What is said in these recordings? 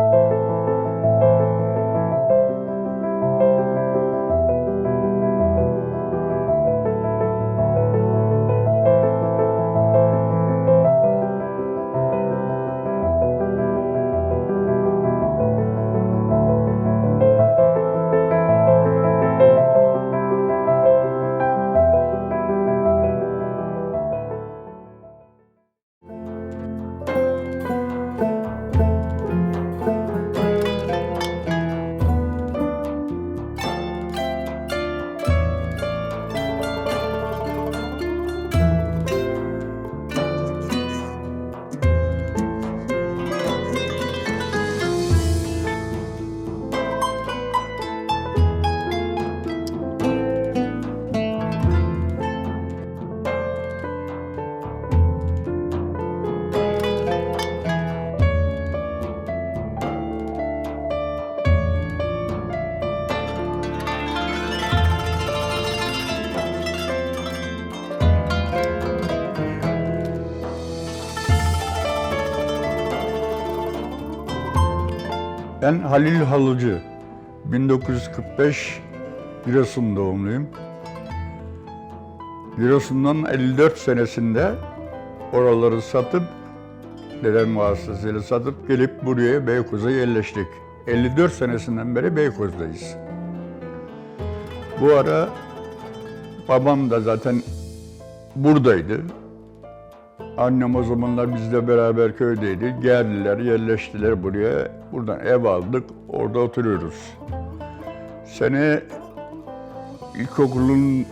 you Ben Halil Halıcı. 1945 Giresun doğumluyum. Giresun'dan 54 senesinde oraları satıp, dedem vasıtasıyla satıp gelip buraya Beykoz'a yerleştik. 54 senesinden beri Beykoz'dayız. Bu ara babam da zaten buradaydı. Annem o zamanlar bizle beraber köydeydi. Geldiler, yerleştiler buraya. Buradan ev aldık, orada oturuyoruz. Sene ilkokulun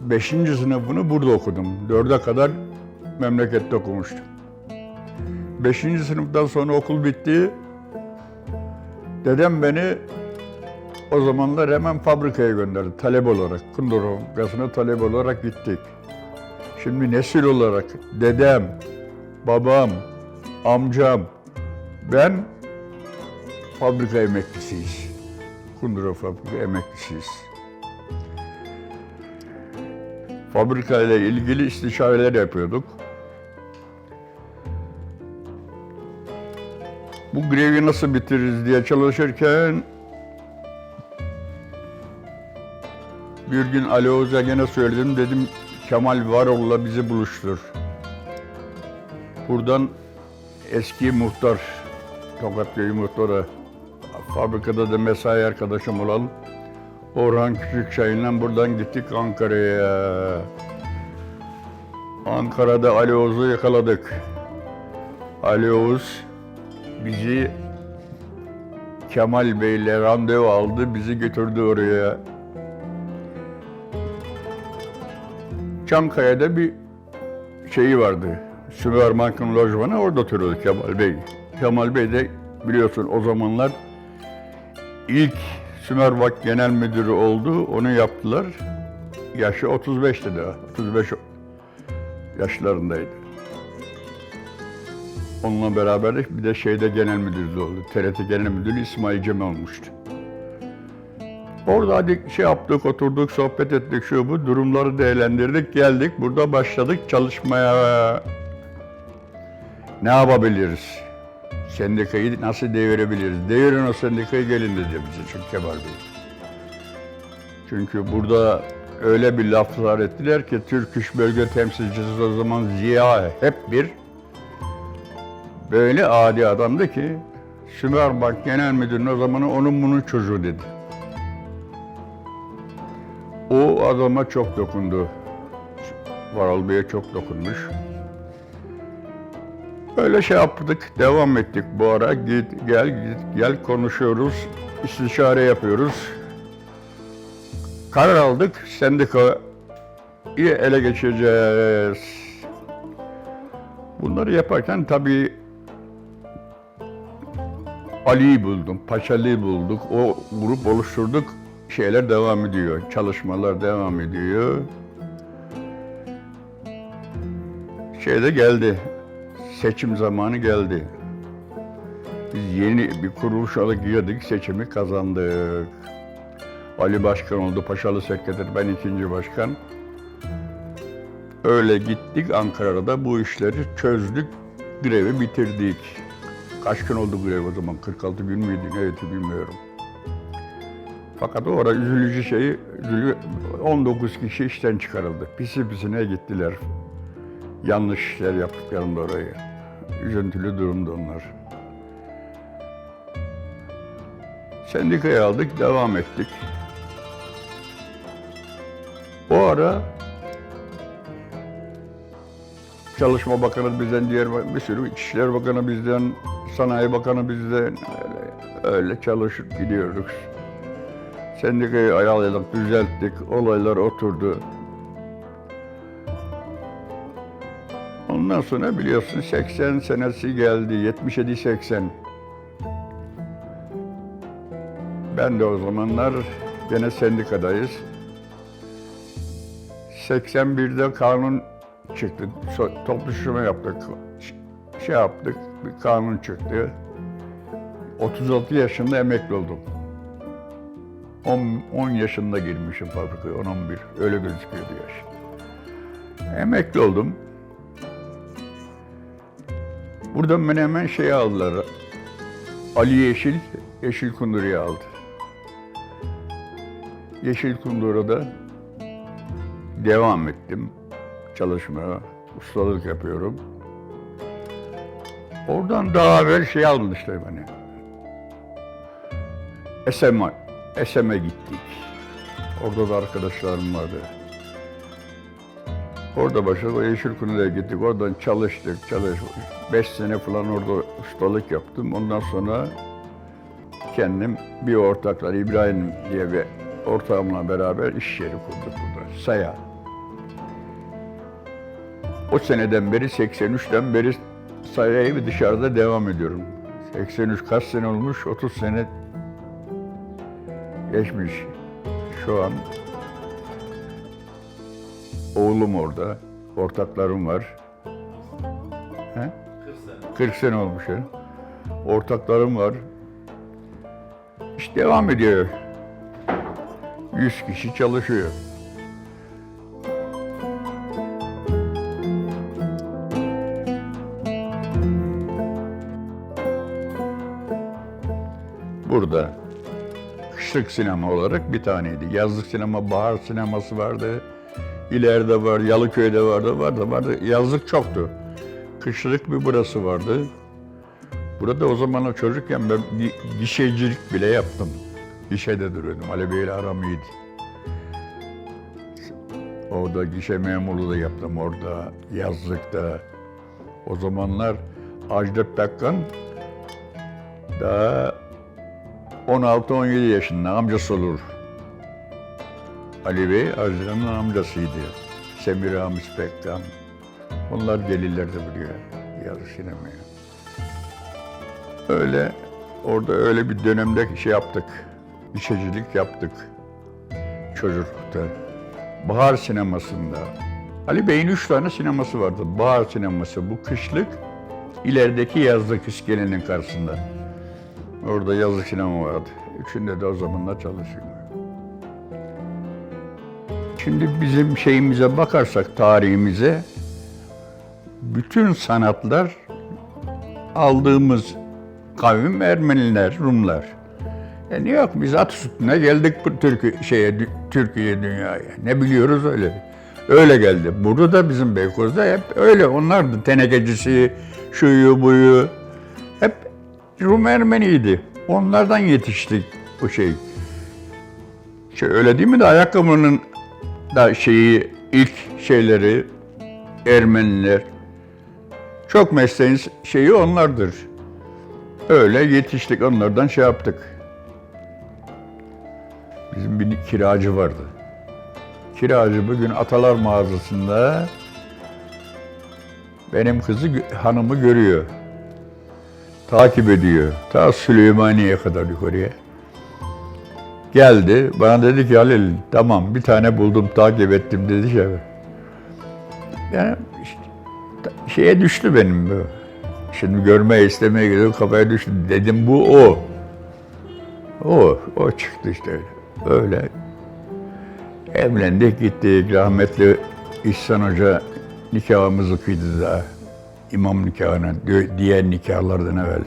beşinci sınıfını burada okudum. Dörde kadar memlekette okumuştum. Beşinci sınıftan sonra okul bitti. Dedem beni o zamanlar hemen fabrikaya gönderdi talep olarak. Kundur fabrikasına talep olarak gittik. Şimdi nesil olarak dedem, babam, amcam, ben fabrika emeklisiyiz. Kundura fabrika emeklisiyiz. Fabrika ile ilgili istişareler yapıyorduk. Bu grevi nasıl bitiririz diye çalışırken bir gün Ali Oğuz'a gene söyledim. Dedim Kemal Varol'la bizi buluştur. Buradan eski muhtar, Tokatköy muhtarı, fabrikada da mesai arkadaşım olan Orhan Küçükçay'la buradan gittik Ankara'ya. Ankara'da Ali Oğuz'u yakaladık. Ali Oğuz bizi Kemal Bey'le randevu aldı, bizi götürdü oraya. Çankaya'da bir şeyi vardı. Sümerbank'ın lojmanı orada oturuyordu Kemal Bey. Kemal Bey de biliyorsun o zamanlar ilk Sümerbank Genel Müdürü oldu. Onu yaptılar. Yaşı 35'ti daha. 35 yaşlarındaydı. Onunla beraber bir de şeyde genel müdürlüğü oldu. TRT Genel Müdürü İsmail Cem olmuştu. Orada hadi şey yaptık, oturduk, sohbet ettik, şu bu, durumları değerlendirdik, geldik. Burada başladık çalışmaya. Ne yapabiliriz? Sendikayı nasıl devirebiliriz? Devirin o sendikayı gelin dedi bize çünkü Kemal Bey. Çünkü burada öyle bir laflar ettiler ki Türk İş Bölge Temsilcisi o zaman Ziya hep bir böyle adi adamdı ki Sümerbank Genel Müdürü'nün o zaman onun bunun çocuğu dedi. Adama çok dokundu. Varal Bey'e çok dokunmuş. Öyle şey yaptık, devam ettik bu ara. Git, gel, git, gel konuşuyoruz, istişare yapıyoruz. Karar aldık, sendikayı ele geçireceğiz. Bunları yaparken tabii Ali'yi buldum, Paşalı'yı bulduk, o grup oluşturduk. Şeyler devam ediyor, çalışmalar devam ediyor. Şeyde geldi, seçim zamanı geldi. Biz yeni bir kuruluş alıp girdik, seçimi kazandık. Ali başkan oldu, Paşalı sekreter, ben ikinci başkan. Öyle gittik Ankara'da bu işleri çözdük, grevi bitirdik. Kaç gün oldu grev o zaman? 46 gün müydü neydi bilmiyorum. Fakat o ara üzülücü şey, üzülü- 19 kişi işten çıkarıldı. Pisi pisine gittiler. Yanlış işler yaptıklarında orayı. Üzüntülü durumda onlar. Sendikayı aldık, devam ettik. O ara Çalışma Bakanı bizden, diğer bir sürü İçişleri Bakanı bizden, Sanayi Bakanı bizden öyle, öyle çalışıp gidiyoruz. Sendikayı ayarladık, düzelttik, olaylar oturdu. Ondan sonra biliyorsun 80 senesi geldi, 77-80. Ben de o zamanlar gene sendikadayız. 81'de kanun çıktı. Toplu yaptık. Şey yaptık, bir kanun çıktı. 36 yaşında emekli oldum. 10, 10 yaşında girmişim fabrikaya, 10-11. Öyle gözüküyordu yaş. Emekli oldum. Buradan beni hemen şey aldılar. Ali Yeşil, Yeşil Kunduru'ya aldı. Yeşil Kunduru'da devam ettim çalışmaya. Ustalık yapıyorum. Oradan daha evvel şey almışlar beni. SM'e, SM'e gittik. Orada da arkadaşlarım vardı. Orada başladık, o Yeşil Kundu'ya gittik. Oradan çalıştık, çalıştık. Beş sene falan orada ustalık yaptım. Ondan sonra kendim bir ortaklar İbrahim diye bir ortağımla beraber iş yeri kurduk burada. Saya. O seneden beri 83'ten beri sayayı dışarıda devam ediyorum. 83 kaç sene olmuş? 30 sene geçmiş. Şu an oğlum orada, ortaklarım var. He? 40 sene olmuş ya. Ortaklarım var. İş devam ediyor. 100 kişi çalışıyor. Burada kışlık sinema olarak bir taneydi. Yazlık sinema, bahar sineması vardı. İleride var, Yalıköy'de vardı, vardı, vardı. Yazlık çoktu. Kışlık bir burası vardı. Burada o zamanlar çocukken ben gi- gişecilik bile yaptım. Gişede duruyordum. Ali Bey'le aram iyiydi. Orada gişe memurluğu da yaptım orada, yazlıkta. O zamanlar Ajda Pekkan daha 16-17 yaşında amcası olur. Ali Bey Ajda'nın amcasıydı. Semiramis Pekkan. Onlar gelirlerdi buraya yazı sinemaya. Öyle orada öyle bir dönemde şey yaptık. İçecilik yaptık. Çocuklukta. Bahar sinemasında. Ali Bey'in üç tane sineması vardı. Bahar sineması, bu kışlık, ilerideki yazlık iskelenin karşısında. Orada yazlık sinema vardı. Üçünde de o zamanlar çalışıyorum. Şimdi bizim şeyimize bakarsak, tarihimize, bütün sanatlar aldığımız kavim Ermeniler, Rumlar. E ne yok biz at üstüne geldik bu Türkiye şeye Türkiye dünyaya. Ne biliyoruz öyle. Öyle geldi. Burada da bizim Beykoz'da hep öyle. Onlardı tenekecisi, şuyu buyu. Rum Ermeniydi. Onlardan yetiştik bu şey. Şey öyle değil mi de ayakkabının da şeyi ilk şeyleri Ermeniler. Çok mesleğin şeyi onlardır. Öyle yetiştik onlardan şey yaptık. Bizim bir kiracı vardı. Kiracı bugün Atalar mağazasında benim kızı hanımı görüyor. Takip ediyor. Ta Süleymaniye'ye kadar yukarıya. Geldi. Bana dedi ki Halil tamam bir tane buldum takip ettim dedi şey. Yani işte, şeye düştü benim bu. Şimdi görmeye istemeye gidiyor kafaya düştü. Dedim bu o. O, o çıktı işte öyle. Öyle. Evlendik gittik. Rahmetli İhsan Hoca nikahımızı kıydı da. İmam nikahına, diğer nikahlardan evvel.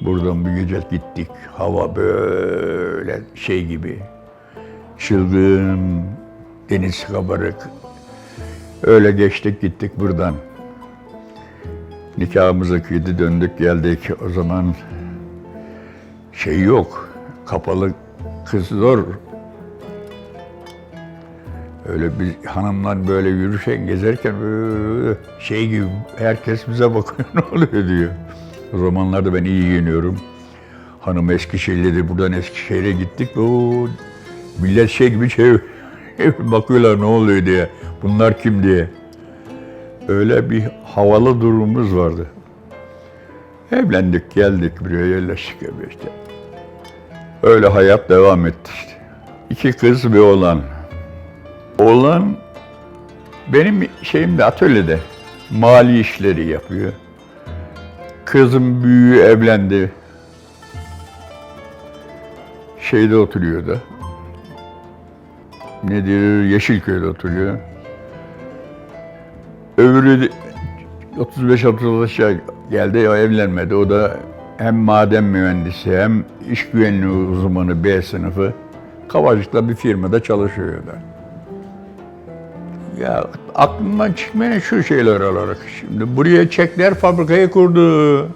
Buradan bir gece gittik. Hava böyle şey gibi. Çılgın, deniz kabarık. Öyle geçtik gittik buradan. Nikahımızı kıydı döndük geldik. O zaman şey yok. Kapalı kız zor. Öyle bir hanımlar böyle yürürken gezerken böyle şey gibi herkes bize bakıyor ne oluyor diyor. O zamanlarda ben iyi giyiniyorum. Hanım Eskişehir'liydi. Buradan Eskişehir'e gittik. O millet şey gibi şey bakıyorlar ne oluyor diye. Bunlar kim diye. Öyle bir havalı durumumuz vardı. Evlendik, geldik buraya yerleştik işte. Öyle hayat devam etti işte. İki kız bir oğlan. Oğlan benim şeyimde atölyede mali işleri yapıyor. Kızım büyüğü evlendi. Şeyde oturuyor da. Nedir? Yeşilköy'de oturuyor. Öbürü de 35-30 yaşa geldi, o evlenmedi. O da hem maden mühendisi hem iş güvenliği uzmanı B sınıfı. Kavacık'ta bir firmada çalışıyor da. Ya aklımdan çıkmayan şu şeyler olarak. Şimdi buraya çekler fabrikayı kurdu.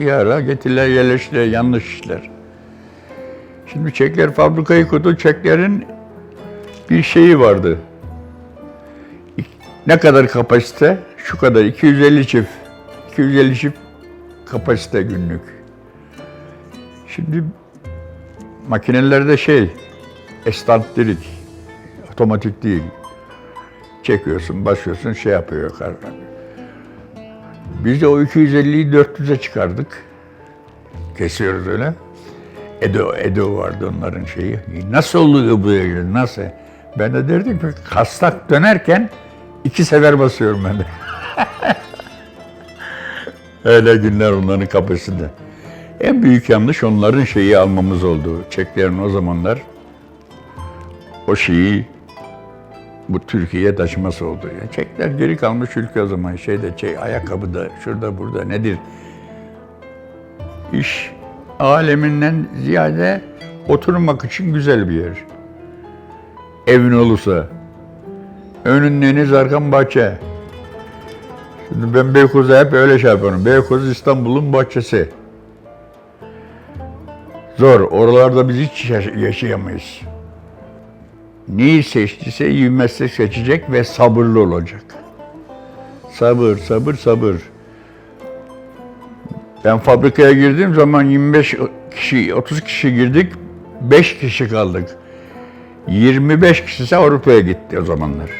Bir ara getirdiler yerleştiler yanlış işler. Şimdi çekler fabrikayı kurdu. Çeklerin bir şeyi vardı. Ne kadar kapasite? Şu kadar 250 çift. 250 çift kapasite günlük. Şimdi makinelerde şey, estantlilik, otomatik değil. Çekiyorsun, basıyorsun, şey yapıyor yukarıdan. Biz de o 250'yi 400'e çıkardık. Kesiyoruz öyle. Edo, Edo vardı onların şeyi. Nasıl oluyor bu ya? Nasıl? Ben de derdim ki kastak dönerken iki sefer basıyorum ben de. Öyle günler onların kapısında. En büyük yanlış onların şeyi almamız oldu. Çeklerin o zamanlar o şeyi bu Türkiye'ye taşıması oldu. Yani çekler geri kalmış ülke o zaman. Şeyde şey, ayakkabıda, şurada burada nedir? İş aleminden ziyade oturmak için güzel bir yer. Evin olursa. Önün deniz, arkan bahçe. Şimdi ben Beykoz'a hep öyle şey yapıyorum. Beykoz İstanbul'un bahçesi. Zor. Oralarda biz hiç yaşa- yaşayamayız. Neyi seçtiyse iyi meslek seçecek ve sabırlı olacak. Sabır, sabır, sabır. Ben fabrikaya girdiğim zaman 25 kişi, 30 kişi girdik, 5 kişi kaldık. 25 kişisi Avrupa'ya gitti o zamanlar.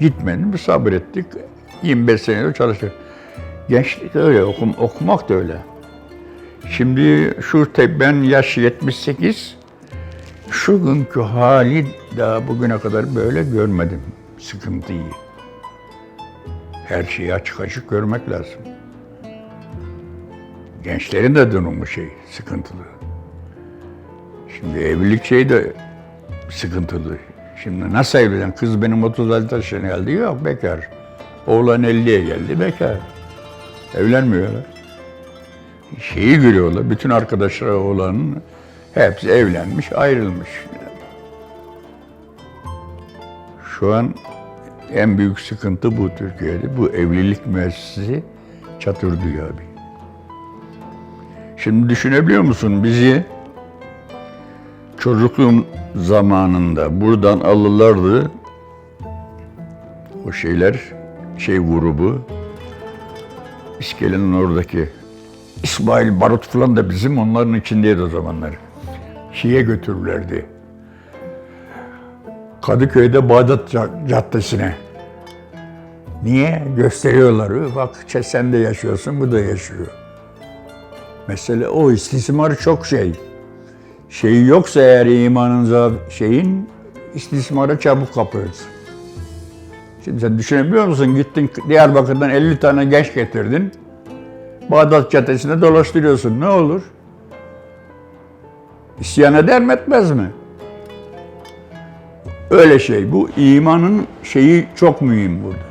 Gitmedim, sabrettik. 25 senedir çalıştık. Gençlik öyle, okum, okumak da öyle. Şimdi şu te- ben yaş 78, şu günkü hali daha bugüne kadar böyle görmedim sıkıntıyı. Her şeyi açık açık görmek lazım. Gençlerin de durumu şey, sıkıntılı. Şimdi evlilik şey de sıkıntılı. Şimdi nasıl evlen? Kız benim 36 yaşına geldi, yok bekar. Oğlan 50'ye geldi, bekar. Evlenmiyorlar. Şeyi görüyorlar, bütün arkadaşları oğlanın hepsi evlenmiş, ayrılmış. Şu an en büyük sıkıntı bu Türkiye'de. Bu evlilik müessesesi çatırdıyor abi. Şimdi düşünebiliyor musun bizi çocukluğum zamanında buradan alırlardı o şeyler, şey grubu, İskelenin oradaki İsmail Barut falan da bizim onların içindeydi o zamanlar. Şiye götürürlerdi. Kadıköy'de Bağdat Ca- Caddesi'ne. Niye? Gösteriyorlar. "Ö, Bak sen de yaşıyorsun, bu da yaşıyor. Mesele o istismar çok şey. Şeyi yoksa eğer imanınıza şeyin istismara çabuk kapıyorsun. Şimdi sen düşünebiliyor musun? Gittin Diyarbakır'dan 50 tane genç getirdin. Bağdat Caddesi'nde dolaştırıyorsun. Ne olur? İsyan eder mi etmez mi? Öyle şey. Bu imanın şeyi çok mühim burada.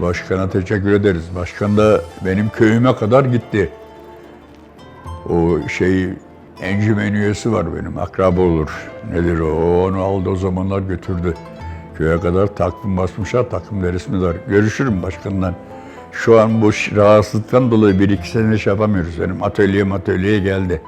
Başkana teşekkür ederiz. Başkan da benim köyüme kadar gitti. O şey encümen üyesi var benim, akraba olur. Nedir o? Onu aldı o zamanlar götürdü. Köye kadar takvim basmışlar, takım resmi var. Görüşürüm başkandan. Şu an bu rahatsızlıktan dolayı bir iki sene şey yapamıyoruz. Benim atölyem atölyeye geldi.